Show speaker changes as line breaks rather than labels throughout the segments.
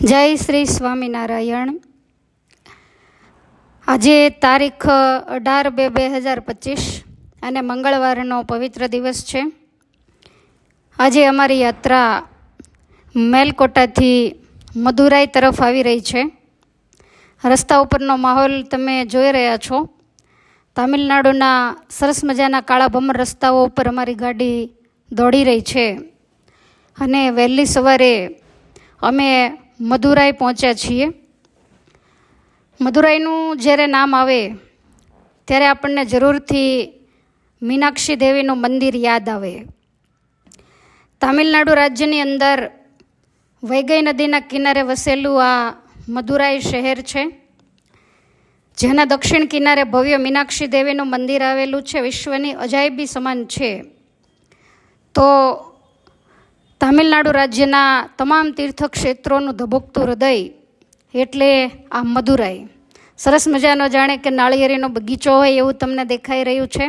જય શ્રી સ્વામિનારાયણ. આજે તારીખ અઢાર બે બે હજાર પચીસ અને મંગળવારનો પવિત્ર દિવસ છે. આજે અમારી યાત્રા મેલકોટાથી મદુરાઈ તરફ આવી રહી છે. રસ્તા ઉપરનો માહોલ તમે જોઈ રહ્યા છો. તામિલનાડુના સરસ મજાના કાળા ભમર રસ્તાઓ ઉપર અમારી ગાડી દોડી રહી છે. અને વહેલી સવારે અમે મદુરાઈ પહોંચ્યા છીએ. મદુરાઈનું જ્યારે નામ આવે, ત્યારે આપણને જરૂરથી મીનાક્ષી દેવીનું મંદિર યાદ આવે. તામિલનાડુ રાજ્યની અંદર વૈગઈ નદીના કિનારે વસેલું આ મદુરાઈ શહેર છે, જેના દક્ષિણ કિનારે ભવ્ય મીનાક્ષી દેવીનું મંદિર આવેલું છે, વિશ્વની અજાયબી સમાન છે. તો તામિલનાડુ રાજ્યના તમામ તીર્થક્ષેત્રોનું ધબકતું હૃદય એટલે આ મદુરાઈ. સરસ મજાનો જાણે કે નાળિયેરીનો બગીચો હોય એવું તમને દેખાઈ રહ્યું છે.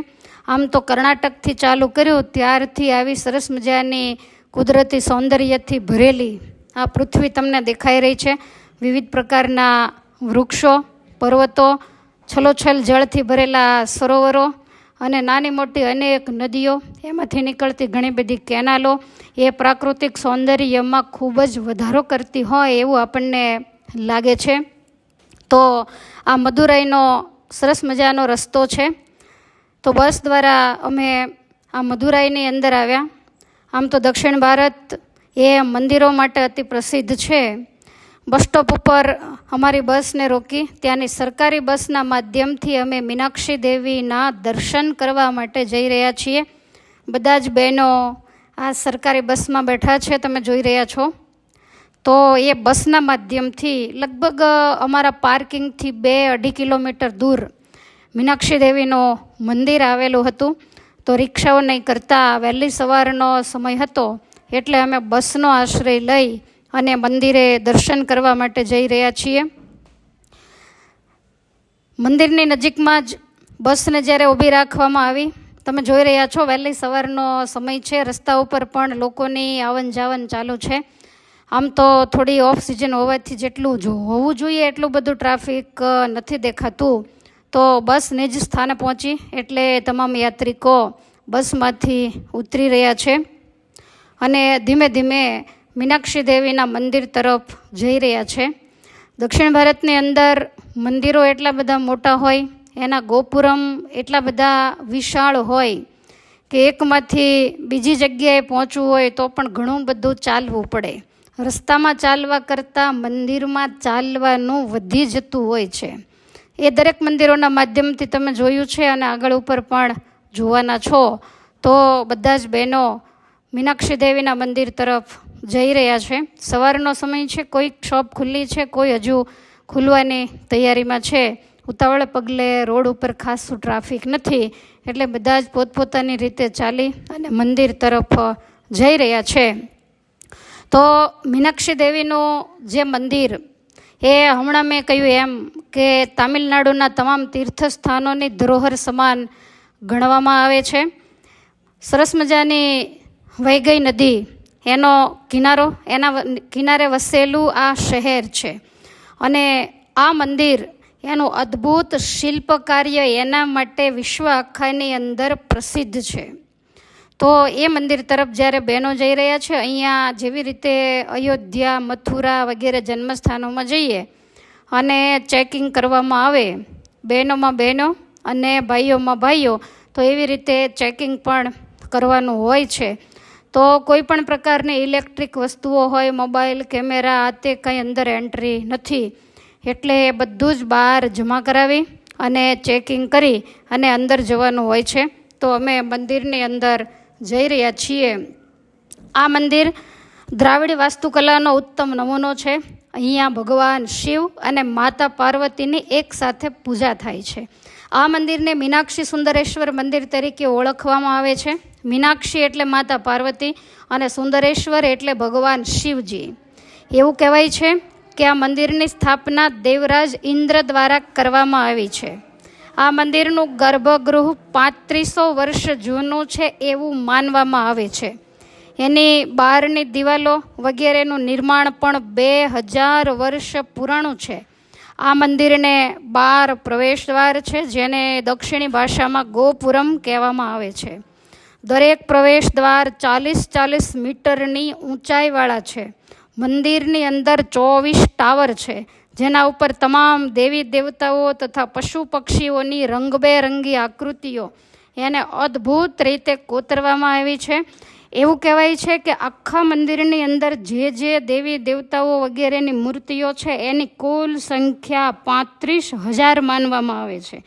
આમ તો કર્ણાટકથી ચાલુ કર્યું, ત્યારથી આવી સરસ મજાની કુદરતી સૌંદર્યથી ભરેલી આ પૃથ્વી તમને દેખાઈ રહી છે. વિવિધ પ્રકારના વૃક્ષો, પર્વતો, છલોછલ જળથી ભરેલા સરોવરો અને નાની મોટી અનેક નદીઓ, એમાંથી નીકળતી ઘણી બધી કેનાલો, એ પ્રાકૃતિક સૌંદર્યમાં ખૂબ જ વધારો કરતી હોય એવું આપણને લાગે છે. તો આ મદુરાઈનો સરસ મજાનો રસ્તો છે. તો બસ દ્વારા અમે આ મદુરાઈની અંદર આવ્યા. આમ તો દક્ષિણ ભારત એ મંદિરો માટે અતિ પ્રસિદ્ધ છે. બસ સ્ટોપ ઉપર અમારી બસને રોકી ત્યાંની સરકારી બસના માધ્યમથી અમે મીનાક્ષી દેવીના દર્શન કરવા માટે જઈ રહ્યા છીએ. બધા જ બહેનો આ સરકારી બસમાં બેઠા છે, તમે જોઈ રહ્યા છો. તો એ બસના માધ્યમથી લગભગ અમારા પાર્કિંગથી બે અઢી કિલોમીટર દૂર મીનાક્ષી દેવીનું મંદિર આવેલું હતું. તો રિક્ષાઓ નહીં કરતાં વહેલી સવારનો સમય હતો, એટલે અમે બસનો આશ્રય લઈ અને મંદિરે દર્શન કરવા માટે જઈ રહ્યા છીએ. મંદિરની નજીકમાં જ બસને જ્યારે ઊભી રાખવામાં આવી, તમે જોઈ રહ્યા છો વહેલી સવારનો સમય છે, રસ્તા ઉપર પણ લોકોની આવન જાવન ચાલુ છે. આમ તો થોડી ઓફ સિઝન હોવાથી જેટલું જો હોવું જોઈએ એટલું બધું ટ્રાફિક નથી દેખાતું. તો બસ નિજ સ્થાને પહોંચી એટલે તમામ યાત્રિકો બસમાંથી ઉતરી રહ્યા છે. અને ધીમે ધીમે મીનાક્ષી દેવીના મંદિર તરફ જઈ રહ્યા છે. દક્ષિણ ભારતની અંદર મંદિરો એટલા બધા મોટા હોય, એના ગોપુરમ એટલા બધા વિશાળ હોય કે એકમાંથી બીજી જગ્યાએ પહોંચવું હોય તો પણ ઘણું બધું ચાલવું પડે. રસ્તામાં ચાલવા કરતાં મંદિરમાં ચાલવાનું વધી જતું હોય છે. એ દરેક મંદિરોના માધ્યમથી તમે જોયું છે અને આગળ ઉપર પણ જોવાના છો. તો બધા જ બહેનો મીનાક્ષી દેવીના મંદિર તરફ જઈ રહ્યા છે. સવારનો સમય છે કોઈક શોપ ખુલ્લી છે, કોઈ હજુ ખુલવાની તૈયારીમાં છે. ઉતાવળે પગલે રોડ ઉપર ખાસું ટ્રાફિક નથી, એટલે બધા જ પોતપોતાની રીતે ચાલી અને મંદિર તરફ જઈ રહ્યા છે. તો મીનાક્ષી દેવીનું જે મંદિર, એ હમણાં મેં કહ્યું એમ કે તામિલનાડુના તમામ તીર્થસ્થાનોની ધરોહર સમાન ગણવામાં આવે છે. સરસ મજાની વૈગઈ નદી એનો કિનારો, એના કિનારે વસેલું આ શહેર છે. અને આ મંદિર, એનું અદ્ભુત શિલ્પ કાર્ય એના માટે વિશ્વ આખાની અંદર પ્રસિદ્ધ છે. તો એ મંદિર તરફ જ્યારે બહેનો જઈ રહ્યા છે, અહીંયા જેવી રીતે અયોધ્યા, મથુરા વગેરે જન્મસ્થાનોમાં જઈએ અને ચેકિંગ કરવામાં આવે, બહેનોમાં બહેનો અને ભાઈઓમાં ભાઈઓ, તો એવી રીતે ચેકિંગ પણ કરવાનું હોય છે. તો કોઈ પણ પ્રકારની ઇલેક્ટ્રિક વસ્તુઓ હોય, મોબાઈલ, કેમેરા, આ તે કંઈ અંદર એન્ટ્રી નથી. એટલે એ બધું જ બહાર જમા કરાવી અને ચેકિંગ કરી અને અંદર જવાનું હોય છે. તો અમે મંદિરની અંદર જઈ રહ્યા છીએ. આ મંદિર દ્રાવિડ વાસ્તુકલાનો ઉત્તમ નમૂનો છે. અહીંયા ભગવાન શિવ અને માતા પાર્વતીની એક સાથે પૂજા થાય છે. આ મંદિરને મીનાક્ષી સુંદરેશ્વર મંદિર તરીકે ઓળખવામાં આવે છે. મીનાક્ષી એટલે માતા પાર્વતી અને સુંદરેશ્વર એટલે ભગવાન શિવજી. એવું કહેવાય છે કે આ મંદિરની સ્થાપના દેવરાજ ઇન્દ્ર દ્વારા કરવામાં આવી છે. આ મંદિરનું ગર્ભગૃહ પાંત્રીસો વર્ષ જૂનું છે એવું માનવામાં આવે છે. એની બહારની દિવાલો વગેરેનું નિર્માણ પણ બે હજાર વર્ષ પુરાણું છે. આ મંદિરને બાર પ્રવેશદ્વાર છે, જેને દક્ષિણી ભાષામાં ગોપુરમ કહેવામાં આવે છે. દરેક પ્રવેશ દ્વાર ચાલીસ ચાલીસ મીટરની ઊંચાઈવાળા છે. મંદિરની અંદર ચોવીસ ટાવર છે, જેના ઉપર તમામ દેવી દેવતાઓ તથા પશુ પક્ષીઓની રંગબેરંગી આકૃતિઓ એને અદ્ભુત રીતે કોતરવામાં આવી છે. એવું કહેવાય છે કે આખા મંદિરની અંદર જે જે દેવી દેવતાઓ વગેરેની મૂર્તિઓ છે, એની કુલ સંખ્યા પાંત્રીસ હજાર માનવામાં આવે છે.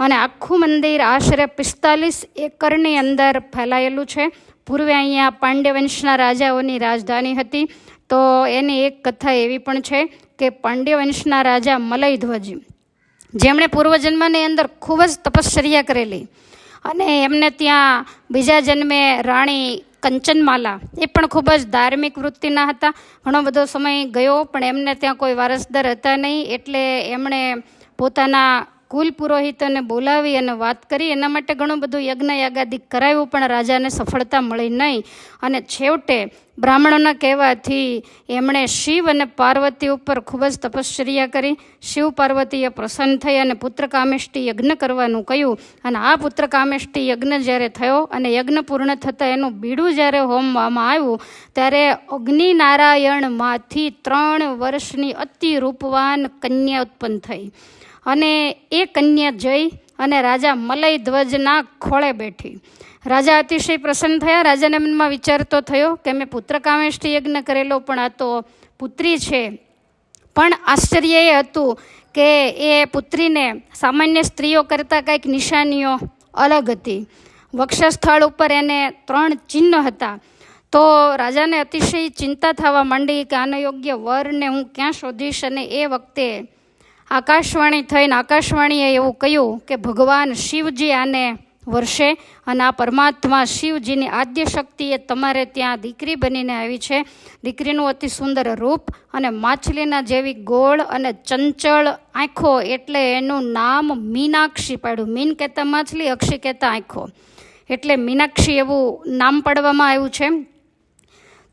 અને આખું મંદિર આશરે પિસ્તાલીસ એકરની અંદર ફેલાયેલું છે. પૂર્વે અહીંયા પાંડ્યવંશના રાજાઓની રાજધાની હતી. તો એની એક કથા એવી પણ છે કે પાંડ્યવંશના રાજા મલયધ્વજ, જેમણે પૂર્વજન્મની અંદર ખૂબ જ તપશ્ચર્યા કરેલી અને એમને ત્યાં બીજા જન્મે રાણી કંચનમાલા, એ પણ ખૂબ જ ધાર્મિક વૃત્તિના હતા. ઘણો બધો સમય ગયો, પણ એમને ત્યાં કોઈ વારસદાર હતા નહીં. એટલે એમણે પોતાના કુલ પુરોહિતોને બોલાવી અને વાત કરી. એના માટે ઘણું બધું યજ્ઞ યાગાદિક કરાવ્યું, પણ રાજાને સફળતા મળી નહીં. અને છેવટે બ્રાહ્મણોના કહેવાથી એમણે શિવ અને પાર્વતી ઉપર ખૂબ જ તપશ્ચર્યા કરી. શિવ પાર્વતીએ પ્રસન્ન થઈ અને પુત્ર કામેષ્ટી યજ્ઞ કરવાનું કહ્યું. અને આ પુત્ર કામેષ્ટી યજ્ઞ જ્યારે થયો અને યજ્ઞ પૂર્ણ થતાં એનું બીડું જ્યારે હોમવામાં આવ્યું, ત્યારે અગ્નિનારાયણમાંથી ત્રણ વર્ષની અતિ રૂપવાન કન્યા ઉત્પન્ન થઈ. અને એ કન્યા જઈ અને રાજા મલય ધ્વજના ખોળે બેઠી. રાજા અતિશય પ્રસન્ન થયા. રાજાના મનમાં વિચાર તો થયો કે મેં પુત્ર કામેષ્ટી યજ્ઞ કરેલો, પણ આ તો પુત્રી છે. પણ આશ્ચર્ય એ હતું કે એ પુત્રીને સામાન્ય સ્ત્રીઓ કરતાં કંઈક નિશાનીઓ અલગ હતી. વક્ષસ્થળ ઉપર એને ત્રણ ચિહ્ન હતા. તો રાજાને અતિશય ચિંતા થવા માંડી કે આનો યોગ્ય વરને હું ક્યાં શોધીશ અને એ વખતે આકાશવાણી થઈને આકાશવાણીએ એવું કહ્યું કે ભગવાન શિવજી આને વર્ષે અને આ પરમાત્મા શિવજીની આદ્ય શક્તિએ તમારે ત્યાં દીકરી બનીને આવી છે. દીકરીનું અતિ સુંદર રૂપ અને માછલીના જેવી ગોળ અને ચંચળ આંખો એટલે એનું નામ મીનાક્ષી પાડ્યું. મીન કહેતા માછલી, અક્ષી કહેતા આંખો. એટલે મીનાક્ષી એવું નામ પાડવામાં આવ્યું છે.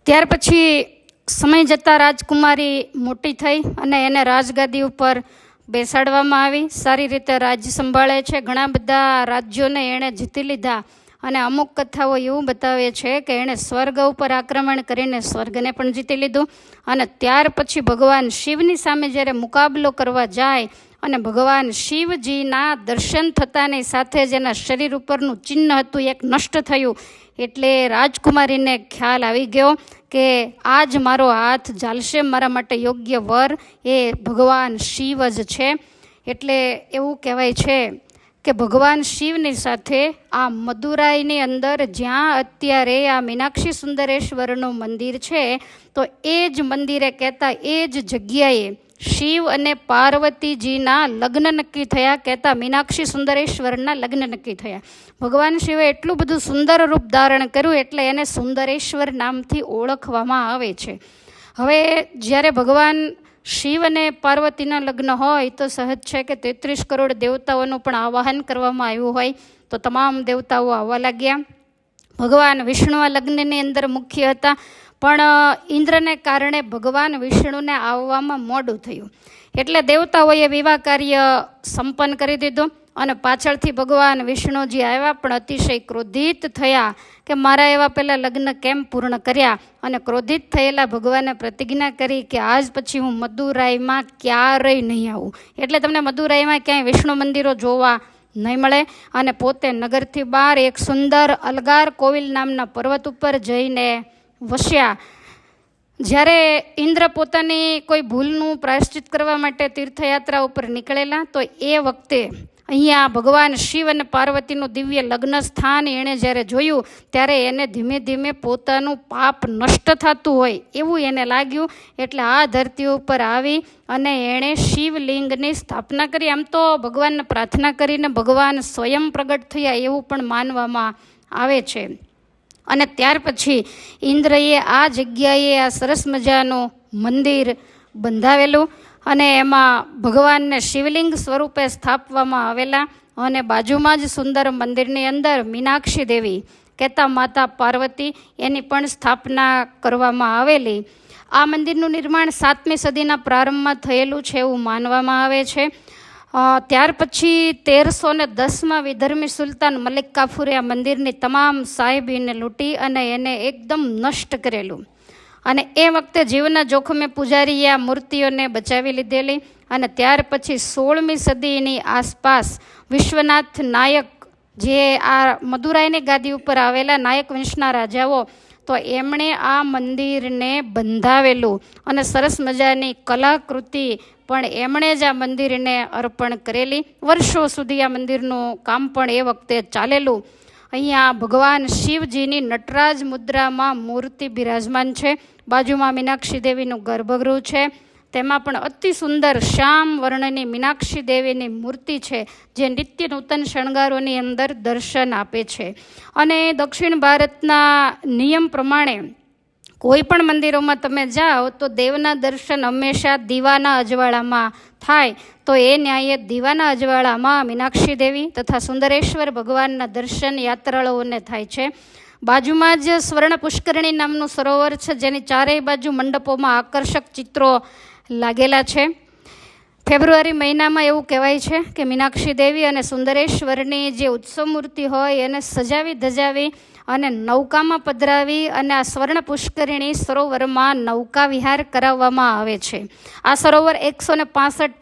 ત્યાર પછી સમય જતાં રાજકુમારી મોટી થઈ અને એને રાજગાદી ઉપર બેસાડવામાં આવી. સારી રીતે રાજ્ય સંભાળે છે. ઘણા બધા રાજ્યોને એણે જીતી લીધા અને અમુક કથાઓ એવું બતાવે છે કે એણે સ્વર્ગ ઉપર આક્રમણ કરીને સ્વર્ગને પણ જીતી લીધું અને ત્યાર પછી ભગવાન શિવની સામે જ્યારે મુકાબલો કરવા જાય અને ભગવાન શિવજીના દર્શન થતાની સાથે જ એના શરીર ઉપરનું ચિહ્ન હતું, એક નષ્ટ થયું એટલે રાજકુમારીને ખ્યાલ આવી ગયો. કે આજ મારો હાથ ચાલશે મારા માટે યોગ્ય વર એ ભગવાન શિવ જ છે. એટલે એવું કહેવાય છે કે ભગવાન શિવની સાથે આ મદુરાઈની અંદર જ્યાં અત્યારે આ મીનાક્ષી સુંદરેશ્વરનું મંદિર છે, તો એ જ મંદિરે કહેતા એ જ જગ્યાએ શિવ અને પાર્વતીજીના લગ્ન નક્કી થયા કહેતા મીનાક્ષી સુંદરેશ્વરના લગ્ન નક્કી થયા. ભગવાન શિવે એટલું બધું સુંદર રૂપ ધારણ કર્યું એટલે એને સુંદરેશ્વર નામથી ઓળખવામાં આવે છે. હવે જ્યારે ભગવાન શિવ અને પાર્વતીના લગ્ન હોય તો સહજ છે કે તેત્રીસ કરોડ દેવતાઓનું પણ આવાહન કરવામાં આવ્યું હોય તો તમામ દેવતાઓ આવવા લાગ્યા. ભગવાન વિષ્ણુ આ લગ્નની અંદર મુખ્ય હતા. પણ ઇન્દ્રને કારણે ભગવાન વિષ્ણુને આવવામાં મોડું થયું. એટલે દેવતાઓએ વિવાહ કાર્ય સંપન્ન કરી દીધું અને પાછળથી ભગવાન વિષ્ણુજી આવ્યા, પણ અતિશય ક્રોધિત થયા કે મારા એવા પહેલાં લગ્ન કેમ પૂર્ણ કર્યા અને ક્રોધિત થયેલા ભગવાને પ્રતિજ્ઞા કરી કે આજ પછી હું મદુરાઈમાં ક્યારેય નહીં આવું. એટલે તમને મદુરાઈમાં ક્યાંય વિષ્ણુ મંદિરો જોવા નહીં મળે અને પોતે નગરથી બહાર એક સુંદર અલગાર કોવિલ નામના પર્વત ઉપર જઈને વસ્યા. જ્યારે ઇન્દ્ર પોતાની કોઈ ભૂલનું પ્રાયશ્ચિત કરવા માટે તીર્થયાત્રા ઉપર નીકળેલા, તો એ વખતે અહીંયા ભગવાન શિવ અને પાર્વતીનું દિવ્ય લગ્ન સ્થાન એણે જ્યારે જોયું, ત્યારે એને ધીમે ધીમે પોતાનું પાપ નષ્ટ થતું હોય એવું એને લાગ્યું. એટલે આ ધરતી ઉપર આવી અને એણે શિવલિંગની સ્થાપના કરી. આમ તો ભગવાનને પ્રાર્થના કરીને ભગવાન સ્વયં પ્રગટ થયા એવું પણ માનવામાં આવે છે. અને ત્યાર પછી ઇન્દ્રએ આ જગ્યાએ આ સરસ મજાનું મંદિર બંધાવેલું અને એમાં ભગવાનને શિવલિંગ સ્વરૂપે સ્થાપવામાં આવેલા અને બાજુમાં જ સુંદર મંદિરની અંદર મીનાક્ષી દેવી કહેતા માતા પાર્વતી એની પણ સ્થાપના કરવામાં આવેલી. આ મંદિરનું નિર્માણ સાતમી સદીના પ્રારંભમાં થયેલું છે એવું માનવામાં આવે છે. ત્યાર પછી તેરસો ને દસમાં વિધર્મી સુલતાન મલિક કાફુરે આ મંદિરની તમામ સાહેબીને લૂંટી અને એને એકદમ નષ્ટ કરેલું. અને એ વખતે જીવના જોખમે પૂજારીએ આ મૂર્તિઓને બચાવી લીધેલી અને ત્યાર પછી સોળમી સદીની આસપાસ વિશ્વનાથ નાયક જે આ મદુરાઈની ગાદી ઉપર આવેલા નાયક વંશના રાજાઓ, તો એમણે આ મંદિરને બંધાવેલું અને સરસ મજાની કલાકૃતિ પણ એમણે જ આ મંદિરને અર્પણ કરેલી. વર્ષો સુધી આ મંદિરનું કામ પણ એ વખતે ચાલેલું. અહીંયા ભગવાન શિવજીની નટરાજ મુદ્રામાં મૂર્તિ બિરાજમાન છે. બાજુમાં મીનાક્ષી દેવીનું ગર્ભગૃહ છે. તેમાં પણ અતિ સુંદર શ્યામ વર્ણની મીનાક્ષી દેવીની મૂર્તિ છે, જે નિત્ય નૂતન શણગારોની અંદર દર્શન આપે છે. અને દક્ષિણ ભારતના નિયમ પ્રમાણે કોઈ પણ મંદિરોમાં તમે જાઓ તો દેવના દર્શન હંમેશા દીવાના અજવાળામાં થાય. તો એ ન્યાયે દીવાના અજવાળામાં મીનાક્ષી દેવી તથા સુંદરેશ્વર ભગવાનના દર્શન યાત્રાળુઓને થાય છે. બાજુમાં જ સ્વર્ણ પુષ્કરણી નામનું સરોવર છે, જેની ચારેય બાજુ મંડપોમાં આકર્ષક ચિત્રો લાગેલા છે. ફેબ્રુઆરી મહિનામાં એવું કહેવાય છે કે મીનાક્ષી દેવી અને સુંદરેશ્વરની જે ઉત્સવ મૂર્તિ હોય એને સજાવી ધજાવી અને નૌકામાં પધરાવી અને આ સ્વર્ણ પુષ્કરિણી સરોવરમાં નૌકા વિહાર કરાવવામાં આવે છે. આ સરોવર એકસો ને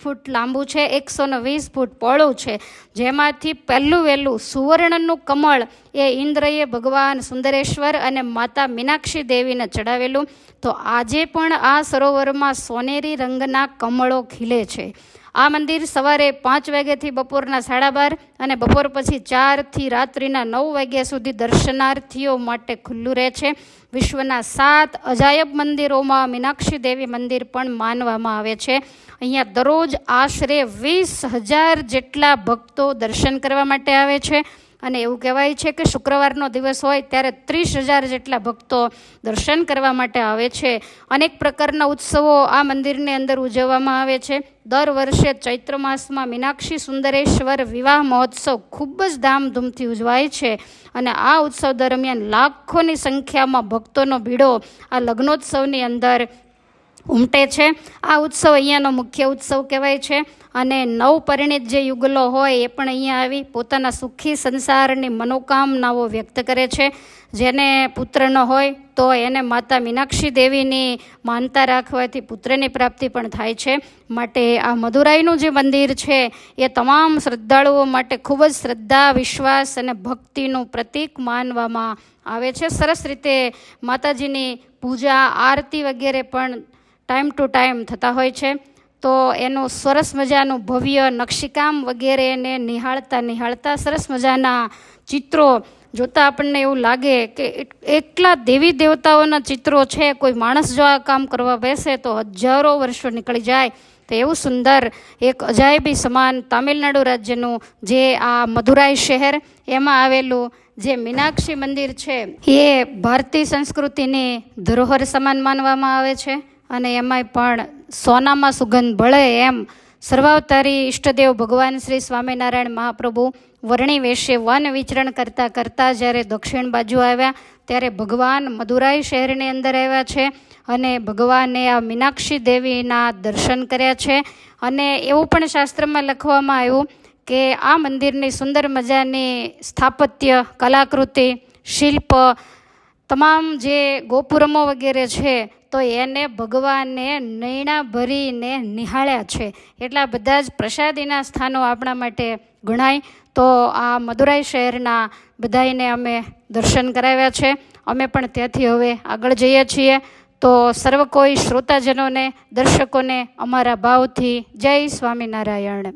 ફૂટ લાંબુ છે, એકસો ને વીસ ફૂટ પહોળું છે. જેમાંથી પહેલું વહેલું સુવર્ણનું કમળ એ ઇન્દ્રએ ભગવાન સુંદરેશ્વર અને માતા મીનાક્ષી દેવીને ચડાવેલું તો આજે પણ આ સરોવરમાં સોનેરી રંગના કમળો ખીલે છે. આ મંદિર સવારે પાંચ વાગ્યાથી બપોરના સાડા બાર અને બપોર પછી ચારથી રાત્રિના નવ વાગ્યા સુધી દર્શનાર્થીઓ માટે ખુલ્લું રહે છે. વિશ્વના સાત અજાયબ મંદિરોમાં મીનાક્ષી દેવી મંદિર પણ માનવામાં આવે છે. અહીંયા દરરોજ આશરે વીસ હજાર જેટલા ભક્તો દર્શન કરવા માટે આવે છે. અને એવું કહેવાય છે કે શુક્રવારનો દિવસ હોય ત્યારે ત્રીસ હજાર જેટલા ભક્તો દર્શન કરવા માટે આવે છે. અનેક પ્રકારના ઉત્સવો આ મંદિરની અંદર ઉજવવામાં આવે છે. દર વર્ષે ચૈત્ર માસમાં મીનાક્ષી સુંદરેશ્વર વિવાહ મહોત્સવ ખૂબ જ ધામધૂમથી ઉજવાય છે અને આ ઉત્સવ દરમિયાન લાખોની સંખ્યામાં ભક્તોનો ભીડો આ લગ્નોત્સવની અંદર ઉમટે છે. આ ઉત્સવ અહીંયાનો મુખ્ય ઉત્સવ કહેવાય છે અને નવ પરિણિત જે યુગલો હોય એ પણ અહીંયા આવી પોતાના સુખી સંસારની મનોકામનાઓ વ્યક્ત કરે છે. જેને પુત્ર ન હોય તો એને માતા મીનાક્ષી દેવીની માનતા રાખવાથી પુત્રની પ્રાપ્તિ પણ થાય છે. માટે આ મદુરાઈનું જે મંદિર છે એ તમામ શ્રદ્ધાળુઓ માટે ખૂબ જ શ્રદ્ધા, વિશ્વાસ અને ભક્તિનું પ્રતીક માનવામાં આવે છે. સરસ રીતે માતાજીની પૂજા, આરતી વગેરે પણ ટાઈમ ટુ ટાઈમ થતા હોય છે. તો એનું સરસ મજાનું ભવ્ય નકશીકામ વગેરેને નિહાળતા નિહાળતા સરસ મજાના ચિત્રો જોતાં આપણને એવું લાગે કે એટ- એટલા દેવી દેવતાઓના ચિત્રો છે, કોઈ માણસ જો આ કામ કરવા બેસે તો હજારો વર્ષો નીકળી જાય. તો એવું સુંદર એક અજાયબી સમાન તામિલનાડુ રાજ્યનું જે આ મધુરાઈ શહેર એમાં આવેલું જે મીનાક્ષી મંદિર છે, એ ભારતીય સંસ્કૃતિની ધરોહર સમાન માનવામાં આવે છે. અને એમાંય પણ સોનામાં સુગંધ ભળે એમ સર્વાવતારી ઈષ્ટદેવ ભગવાન શ્રી સ્વામિનારાયણ મહાપ્રભુ વર્ણી વેશે વન વિચરણ કરતાં કરતાં જ્યારે દક્ષિણ બાજુ આવ્યા, ત્યારે ભગવાન મદુરાઈ શહેરની અંદર આવ્યા છે અને ભગવાને આ મીનાક્ષી દેવીના દર્શન કર્યા છે. અને એવું પણ શાસ્ત્રમાં લખવામાં આવ્યું કે આ મંદિરની સુંદર મજાની સ્થાપત્ય, કલાકૃતિ, શિલ્પ તમામ જે ગોપુરમો વગેરે છે, તો એને ભગવાને નૈણા ભરીને નિહાળ્યા છે. એટલા બધા જ પ્રસાદીના સ્થાનો આપણા માટે ગણાય. તો આ મદુરાઈ શહેરના બધાને અમે દર્શન કરાવ્યા છે. અમે પણ ત્યાંથી હવે આગળ જઈએ છીએ. તો સર્વ કોઈ શ્રોતાજનોને, દર્શકોને અમારા ભાવથી જય સ્વામિનારાયણ.